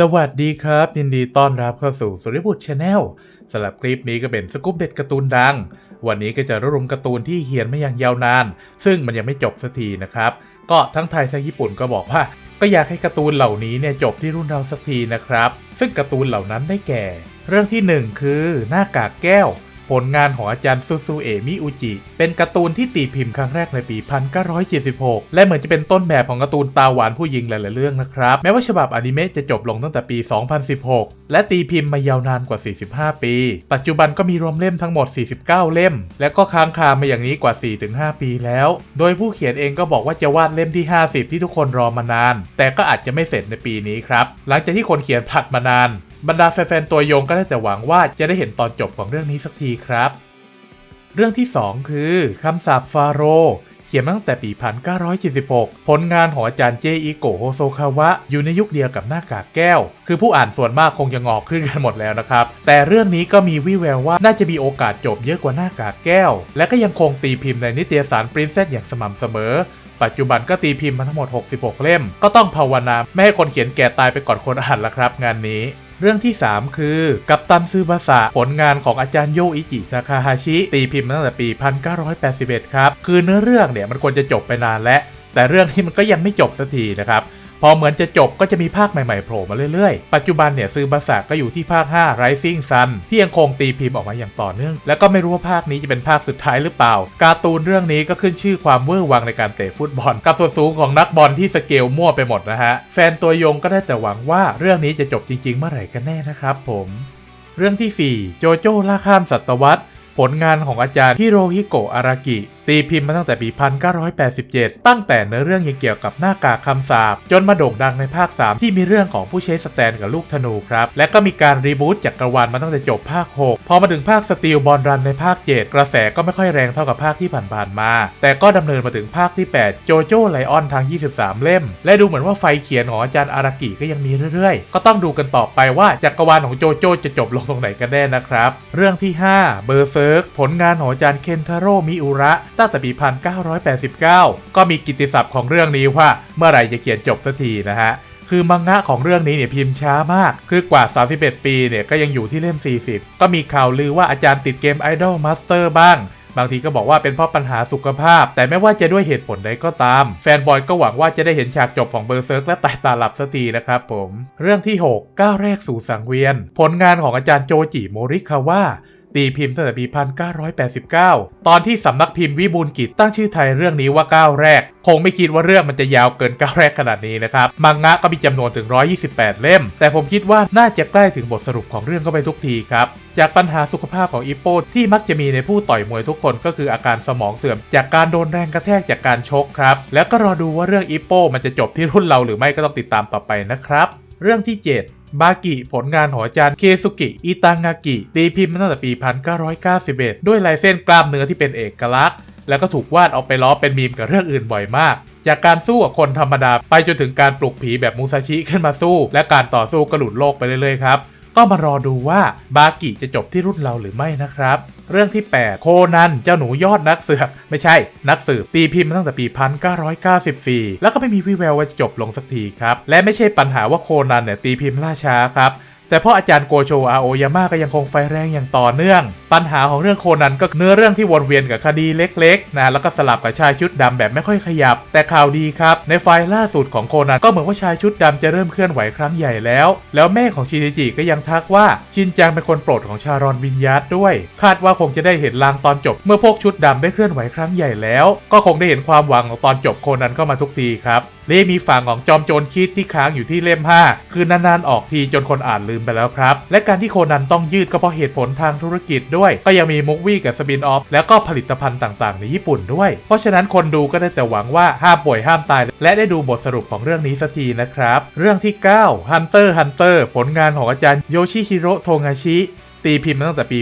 สวัสดีครับ ยินดีต้อนรับเข้าสู่สุริบุตรชาแนลสำหรับคลิปนี้ก็เป็นสกู๊ปเด็ดการ์ตูนดัง วันนี้ก็จะรวบรวมการ์ตูนที่เขียนมาอย่างยาวนาน ซึ่งมันยังไม่จบสักทีนะครับ ก็ทั้งไทยทั้งญี่ปุ่นก็บอกว่า ก็อยากให้การ์ตูนเหล่านี้เนี่ยจบที่รุ่นเราสักทีนะครับ ซึ่งการ์ตูนเหล่านั้นได้แก่ เรื่องที่หนึ่งคือหน้ากากแก้ว ผลงานของอาจารย์ซูซูเอมิอุจิ เป็นการ์ตูนที่ตีพิมพ์ครั้งแรกในปี 1976 และเหมือนจะเป็นต้นแบบของการ์ตูนตาหวานผู้หญิงหลาย ๆ เรื่องนะครับ แม้ว่าฉบับอนิเมะจะจบลงตั้งแต่ปี 2016 และตีพิมพ์มายาวนานกว่า 45 ปี ปัจจุบันก็มีรวมเล่มทั้งหมด 49 เล่ม และก็ค้างคามาอย่างนี้กว่า 4-5 ปีแล้ว โดยผู้เขียนเองก็บอกว่าจะวาดเล่มที่ 50 ที่ทุกคนรอมานาน แต่ก็อาจจะไม่เสร็จในปีนี้ครับ หลังจากที่คนเขียนผัดมานาน บรรดาแฟนๆตัวยงก็ได้แต่หวังว่าจะได้เห็นตอนจบของเรื่องนี้สักทีครับ เรื่องที่ 2 คือคำสาปฟาโรเขียนมาตั้งแต่ปี 1976 ผลงานของอาจารย์เจอิโกโฮโซคาวะ อยู่ในยุคเดียวกับหน้ากากแก้ว คือผู้อ่านส่วนมากคงจะงอกขึ้นกันหมดแล้วนะครับ แต่เรื่องนี้ก็มีวิแววว่าน่าจะมีโอกาสจบเยอะกว่าหน้ากากแก้ว และก็ยังคงตีพิมพ์ในนิตยสารปรินเซสอย่างสม่ำเสมอ ปัจจุบันก็ตีพิมพ์มาทั้งหมด 66 เล่ม ก็ต้องภาวนาไม่ให้คนเขียนแก่ตายไปก่อนคนอ่านละครับ งานนี้ เรื่องที่ 3 คือ กัปตันซือบาสะผลงานของอาจารย์โยอิจิทาคาฮาชิ ตีพิมพ์มาตั้งแต่ปี 1981 ครับ คือเนื้อเรื่องเนี่ยมันควรจะจบไปนานแล้ว แต่เรื่องที่มันก็ยังไม่จบสักทีนะครับ พอเหมือนจะจบก็จะมีภาคใหม่ๆโผล่มาเรื่อยๆ ปัจจุบันเนี่ยซื้อบาสะก็อยู่ที่ภาค 5 Rising Sun ที่ยังคงตีพิมพ์ออกมาอย่างต่อเนื่อง แล้วก็ไม่รู้ว่าภาคนี้จะเป็นภาคสุดท้ายหรือเปล่า การ์ตูนเรื่องนี้ก็ขึ้นชื่อความเวอร์วังในการเตะฟุตบอล กับส่วนสูงของนักบอลที่สเกลมั่วไปหมดนะฮะ แฟนตัวยงก็ได้แต่หวังว่าเรื่องนี้จะจบจริง ๆ เมื่อไหร่กันแน่นะครับผมเรื่องที่ 4 โจโจ้ล่าข้ามศตวรรษผลงานของอาจารย์ฮิโรฮิโกะอารากิ ตีพิมพ์มาตั้งแต่ปี 1987 ตั้งแต่เนื้อเรื่องยังเกี่ยวกับหน้ากากคำสาปจนมาโด่งดังในภาค 3 ที่มีเรื่องของผู้ใช้สแตนกับลูกธนูครับ และก็มีการรีบูตจักรวาลมาตั้งแต่จบภาค 6 พอมาถึงภาคสตีลบอลรันในภาค 7 กระแสก็ไม่ค่อยแรงเท่ากับภาคที่ผ่านๆมา แต่ก็ดำเนินมาถึงภาคที่ 8 โจโจ้ไลออนทาง 23 เล่ม และดูเหมือนว่าไฟเขียนของอาจารย์อารากิก็ยังมีเรื่อยๆ ก็ต้องดูกันต่อไปว่าจักรวาลของโจโจ้จะจบลงตรงไหนกันแน่นะครับ เรื่องที่ 5 เบอร์เซิร์กผลงานของอาจารย์เคนทาโร่มิอุระตั้งแต่ปี 1989 ก็มีกิตติศัพท์ของเรื่องนี้ว่าเมื่อไหร่จะเขียนจบสักทีนะฮะ คือมังงะของเรื่องนี้เนี่ยพิมพ์ช้ามาก คือกว่า 31 ปีเนี่ยก็ยังอยู่ที่เล่ม 40 ก็มีข่าวลือว่าอาจารย์ติดเกม Idol Master บ้างบางทีก็บอกว่าเป็นเพราะปัญหาสุขภาพ แต่ไม่ว่าจะด้วยเหตุผลใดก็ตาม แฟนบอยก็หวังว่าจะได้เห็นฉากจบของเบอร์เซิร์กและตายตาหลับสักทีนะครับผม เรื่องที่6ก้าวแรกสู่สังเวียน ผลงานของอาจารย์โจจิโมริคาวะ ตีพิมพ์ตั้งแต่ปี 1989 ตอนที่สำนักพิมพ์วิบูลกิจตั้งชื่อไทยเรื่องนี้ว่าก้าวแรก คงไม่คิดว่าเรื่องมันจะยาวเกินก้าวแรกขนาดนี้นะครับ มังงะก็มีจำนวนถึง 128 เล่ม แต่ผมคิดว่าน่าจะใกล้ถึงบทสรุปของเรื่องเข้าไปทุกทีครับ จากปัญหาสุขภาพของอีโป้ที่มักจะมีในผู้ต่อยมวยทุกคนก็คืออาการสมองเสื่อม จากการโดนแรงกระแทกจากการชกครับ แล้วก็รอดูว่าเรื่องอีโป้มันจะจบที่รุ่นเราหรือไม่ก็ต้องติดตามต่อไปนะครับ เรื่องที่ 7 บากิผลงานของอจานเคซุกิ อิตางากิ ตีพิมพ์มาตั้งแต่ปี 1991 ด้วยลายเส้นกล้ามเนื้อที่เป็นเอกลักษณ์ แล้วก็ถูกวาดเอาไปล้อเป็นมีมกับเรื่องอื่นบ่อยมาก จากการสู้กับคนธรรมดาไปจนถึงการปลุกผีแบบมูซาชิขึ้นมาสู้ และการต่อสู้กระหลุดโลกไปเรื่อยๆครับ ก็มารอดูว่าบากิจะจบที่รุ่นเราหรือไม่นะครับ เรื่องที่ 8 โคนันเจ้าหนูยอดนักเสือกไม่ใช่ นักสืบตีพิมพ์มาตั้งแต่ปี 1994 แล้วก็ไม่มีวี่แววว่าจะจบลงสักทีครับ และไม่ใช่ปัญหาว่าโคนันเนี่ยตีพิมพ์ล่าช้าครับ แต่พราะอาจารย์โกโชอาโอยาม่าก็ยังคงไฟแรงอย่างต่อเนื่อง ปัญหาของเรื่องโคนันก็เนื้อเรื่องที่วนเวียนกับคดีเล็กๆนะแล้วก็สลับกับชายชุดดำแบบไม่ค่อยขยับ แต่ข่าวดีครับ ในไฟล์ล่าสุดของโคนันก็เหมือนว่าชายชุดดำจะเริ่มเคลื่อนไหวครั้งใหญ่แล้ว แล้วแม่ของชินิจิก็ยังทักว่าชินจังเป็นคนโปรดของชารอนวินยัตด้วย คาดว่าคงจะได้เห็นลางตอนจบ เมื่อพวกชุดดำได้เคลื่อนไหวครั้งใหญ่แล้ว ก็คงได้เห็นความหวังของตอนจบโคนันเข้ามาทุกทีครับนี่มีฝั่งของจอมโจรคิดที่ค้างอยู่ที่เล่ม 5 คือนานๆออกทีจนคนอ่านลืมไปแล้วครับ และการที่โคนันต้องยืดก็เพราะเหตุผลทางธุรกิจด้วย ก็ยังมีมุกวี่กับสปินออฟแล้วก็ผลิตภัณฑ์ต่างๆ ในญี่ปุ่นด้วย เพราะฉะนั้นคนดูก็ได้แต่หวังว่าห้ามป่วยห้ามตาย และได้ดูบทสรุปของเรื่องนี้สักทีนะครับ เรื่องที่9 Hunter Hunter ผลงานของอาจารย์โยชิฮิโร่โทงาชิ ตีพิมพ์มาตั้งแต่ปี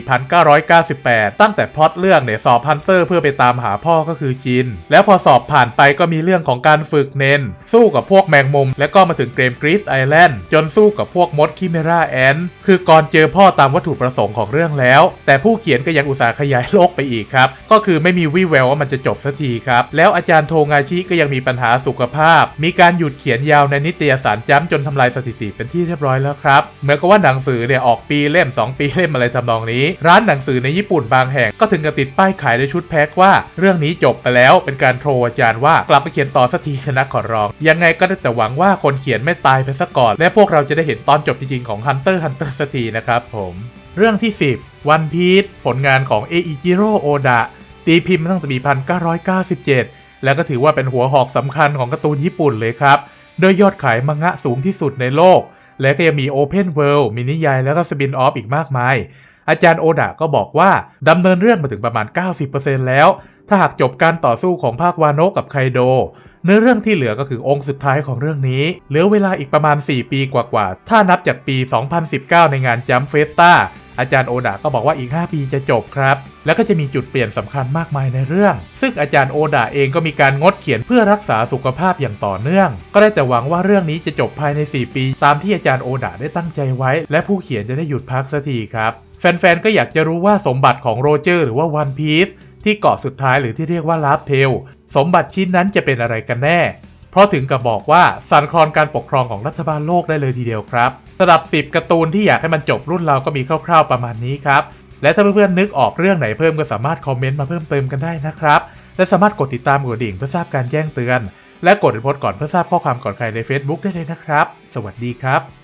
1998 ตั้งแต่พล็อตเรื่องเนี่ยสอบฮันเตอร์เพื่อไปตามหาพ่อก็คือจิน แล้วพอสอบผ่านไปก็มีเรื่องของการฝึกเนน สู้กับพวกแมงมุม แล้วก็มาถึงเกมกรีซไอแลนด์จนสู้กับพวกมดคิเมราแอนคือก่อนเจอพ่อตามวัตถุประสงค์ของเรื่องแล้ว แต่ผู้เขียนก็ยังอุตส่าห์ขยายโลกไปอีกครับ ก็คือไม่มีวี่แววว่ามันจะจบสักทีครับ แล้วอาจารย์โทงาชิก็ยังมีปัญหาสุขภาพ มีการหยุดเขียนยาวในนิตยสารจ้ำจนทำลายสถิติเป็นที่เรียบร้อยแล้วครับเหมือนกับว่าหนังสือเนี่ยออกปีเล่ม 2 ปีเล่มอะไรทำนองนี้ ร้านหนังสือในญี่ปุ่นบางแห่งก็ถึงกับติดป้ายขายในชุดแพ็คว่า เรื่องนี้จบไปแล้วเป็นการโทรอาจารย์ว่ากลับไปเขียนต่อสักทีชนะขอร้อง ยังไงก็ได้แต่หวังว่าคนเขียนไม่ตายไปซะก่อน และพวกเราจะได้เห็นตอนจบจริงๆของ Hunter Hunter สักทีนะครับผมเรื่องที่ 10 One Piece ผลงานของเออิจิโร่โอดะตีพิมพ์มาตั้งแต่ปี 1997 แล้วก็ถือว่าเป็นหัวหอกสำคัญของการ์ตูนญี่ปุ่นเลยครับ โดยยอดขายมังงะสูงที่สุดในโลก และก็ยังมี Open World มินิยายแล้วก็สปินออฟอีกมากมาย อาจารย์โอดะก็บอกว่าดำเนินเรื่องมาถึงประมาณ 90%แล้ว ถ้าหากจบการต่อสู้ของภาควาโนะกับไคโด เนื้อเรื่องที่เหลือก็คือองค์สุดท้ายของเรื่องนี้ เหลือเวลาอีกประมาณ 4 ปีกว่าๆ ถ้านับจากปี 2019 ในงานจัมเฟสตา อาจารย์โอดะก็บอกว่าอีก 5 ปีจะจบครับ แล้วก็จะมีจุดเปลี่ยนสำคัญมากมายในเรื่อง ซึ่งอาจารย์โอดะเองก็มีการงดเขียนเพื่อรักษาสุขภาพอย่างต่อเนื่อง ก็ได้แต่หวังว่าเรื่องนี้จะจบภายใน 4 ปี ตามที่อาจารย์โอดะได้ตั้งใจไว้ และผู้เขียนจะได้หยุดพักสักทีครับแฟนๆ ก็อยากจะรู้ว่าสมบัติของโรเจอร์หรือว่าวันพีซที่เกาะสุดท้ายหรือที่เรียกว่าลาฟเทลสมบัติชิ้นนั้นจะเป็นอะไรกันแน่ เพราะถึงกับบอกว่าสั่นคลอนการปกครองของรัฐบาลโลกได้เลยทีเดียวครับสำหรับ 10การ์ตูนที่อยากให้มันจบรุ่นเราก็มีคร่าวๆประมาณนี้ครับและถ้าเพื่อนๆนึกออกเรื่องไหนเพิ่มก็สามารถคอมเมนต์มาเพิ่มเติมกันได้นะครับ และสามารถกดติดตามกดดิ่งเพื่อทราบการแจ้งเตือน และกดรีพสต์ก่อนเพื่อทราบข้อความก่อนใครใน Facebook ได้เลยนะครับ สวัสดีครับ